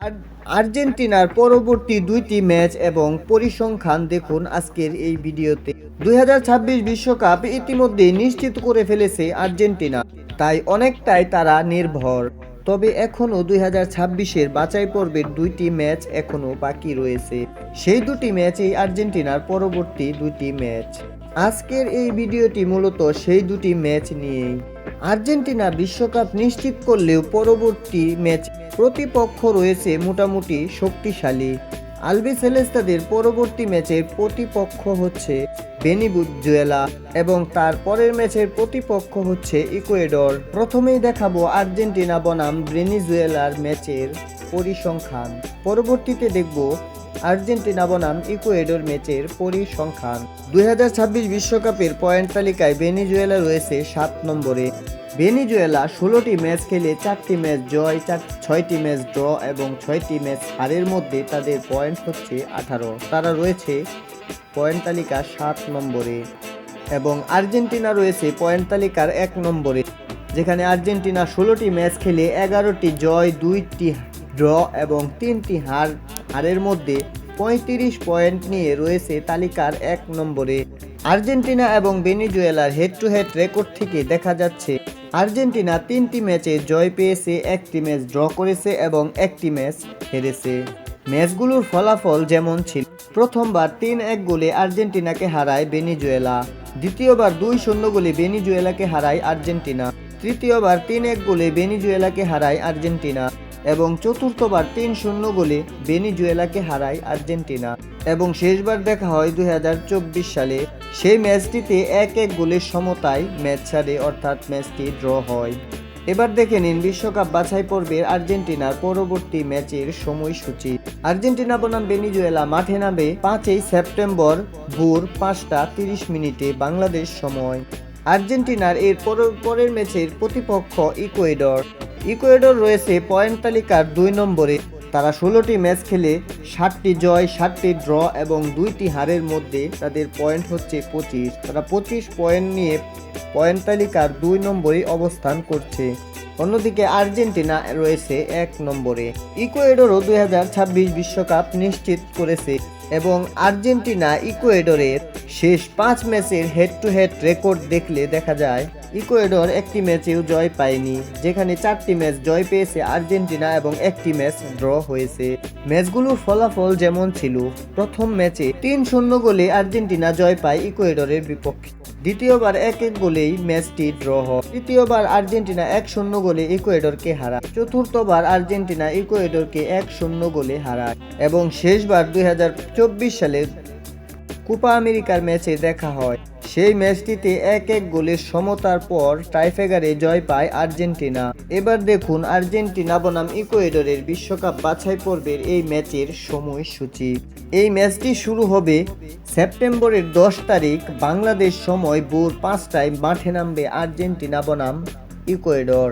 আর- আর্জেন্টিনার পরবর্তী দুইটি ম্যাচ এবং পরিসংখ্যান দেখুন আজকের এই ভিডিওতে। দুই বিশ্বকাপ ইতিমধ্যে নিশ্চিত করে ফেলেছে আর্জেন্টিনা, তাই অনেকটাই তারা নির্ভর। তবে এখনও দুই হাজার ছাব্বিশের বাছাই পর্বের দুইটি ম্যাচ এখনও বাকি রয়েছে। সেই দুটি ম্যাচই আর্জেন্টিনার পরবর্তী দুইটি ম্যাচ। আজকের এই ভিডিওটি মূলত সেই দুটি ম্যাচ নিয়েই। আর্জেন্টিনা বিশ্বকাপ নিশ্চিত করলেও পরবর্তী ম্যাচ প্রতিপক্ষ রয়েছে মোটামুটি শক্তিশালী। আলবি সেলেস্তাদের পরবর্তী ম্যাচের প্রতিপক্ষ হচ্ছে বেনিবুজুয়েলা এবং তার পরের ম্যাচের প্রতিপক্ষ হচ্ছে ইকুয়েডর। প্রথমেই দেখাবো আর্জেন্টিনা বনাম ভেনিজুয়েলার ম্যাচের পরিসংখ্যান। পরবর্তীতে দেখব আর্জেন্টিনা বনাম ইকুয়েডর ম্যাচের পরিসংখ্যান। দুই বিশ্বকাপের পয়েন্ট তালিকায় ভেনিজুয়েলা রয়েছে সাত নম্বরে। ভেনিজুয়েলা ষোলোটি ম্যাচ খেলে চারটি ম্যাচ জয়, চার ছয়টি ম্যাচ ড্র এবং ছয়টি ম্যাচ হারের মধ্যে তাদের পয়েন্ট হচ্ছে আঠারো। তারা রয়েছে পয়েন্ট তালিকা সাত নম্বরে এবং আর্জেন্টিনা রয়েছে পয়েন্ট তালিকার এক নম্বরে, যেখানে আর্জেন্টিনা ষোলোটি ম্যাচ খেলে এগারোটি জয়, দুইটি ড্র এবং তিনটি হার হারের মধ্যে পঁয়ত্রিশ পয়েন্ট নিয়ে রয়েছে তালিকার এক নম্বরে। আর্জেন্টিনা এবং ভেনিজুয়েলার হেড টু হেড রেকর্ড থেকে দেখা যাচ্ছে, আর্জেন্টিনা তিনটি ম্যাচে জয় পেয়েছে, একটি ম্যাচ ড্র করেছে এবং একটি ম্যাচ হেরেছে। ম্যাচগুলোর ফলাফল যেমন ছিল, প্রথমবার তিন এক গোলে আর্জেন্টিনাকে হারায় বেনিজুয়েলা দ্বিতীয়বার দুই শূন্য গোলে বেনিজুয়েলাকে হারায় আর্জেন্টিনা, তৃতীয়বার তিন এক গোলে বেনিজুয়েলাকে হারায় আর্জেন্টিনা। এবং চতুর্থবার তিন শূন্য গোলে বেনিজুয়েলাকে হারায় আর্জেন্টিনা। এবং শেষবার দেখা হয় দুই হাজার চব্বিশ সালে। সেই ম্যাচটিতে এক এক গোলের সমতায় ম্যাচ ছাড়ে, অর্থাৎ ম্যাচটি ড্র হয়। এবার দেখে নিন বিশ্বকাপ বাছাই পর্বের আর্জেন্টিনার পরবর্তী ম্যাচের সময়সূচি। আর্জেন্টিনা বনাম বেনিজুয়েলা মাঠে নামে পাঁচই সেপ্টেম্বর ভোর পাঁচটা তিরিশ মিনিটে বাংলাদেশ সময়। আর্জেন্টিনার এর পর- পরের ম্যাচের প্রতিপক্ষ ইকুয়েডর। ইকুয়েডর রয়েছে পয়েন্ট তালিকার দুই নম্বরে। তারা ষোলোটি ম্যাচ খেলে ষাটটি জয় ষাটটি ড্র এবং দুইটি হারের মধ্যে তাদের পয়েন্ট হচ্ছে পঁচিশ। তারা পঁচিশ পয়েন্ট নিয়ে পয়েন্ট তালিকার দুই নম্বরে অবস্থান করছে। অন্যদিকে আর্জেন্টিনা রয়েছে এক নম্বরে। ইকুয়েডরও দুই বিশ্বকাপ নিশ্চিত করেছে এবং আর্জেন্টিনা ইকুয়েডরের শেষ পাঁচ ম্যাচের হেড টু হেড রেকর্ড দেখলে দেখা যায়, ইকুয়েডর একটি ম্যাচেও জয় পায়নি, যেখানে চারটি ম্যাচ জয় পেয়েছে আর্জেন্টিনা এবং একটি ম্যাচ ড্র হয়েছে। ম্যাচগুলোর ফলাফল যেমন ছিল, প্রথম ম্যাচে তিন শূন্য গোলে আর্জেন্টিনা জয় পায় ইকুয়েডরের বিপক্ষে। দ্বিতীয়বার এক এক গোলেই ম্যাচটি ড্র হয়। তৃতীয়বার আর্জেন্টিনা এক শূন্য গোলে ইকুয়েডরকে হারায়। চতুর্থবার আর্জেন্টিনা ইকুয়েডরকে এক শূন্য গোলে হারায়। এবং শেষবার দুই হাজার চব্বিশ সালে কোপা আমেরিকার ম্যাচে দেখা হয়। সেই ম্যাচটিতে এক এক গোলের সমতার পর টাইফেগারে জয় পায় আর্জেন্টিনা। এবার দেখুন আর্জেন্টিনা বনাম ইকুয়েডরের বিশ্বকাপ বাছাই পর্বের এই ম্যাচের সময়সূচি। এই ম্যাচটি শুরু হবে সেপ্টেম্বরের দশ তারিখ। বাংলাদেশ সময় ভোর পাঁচটায় মাঠে নামবে আর্জেন্টিনা বনাম ইকুয়েডর।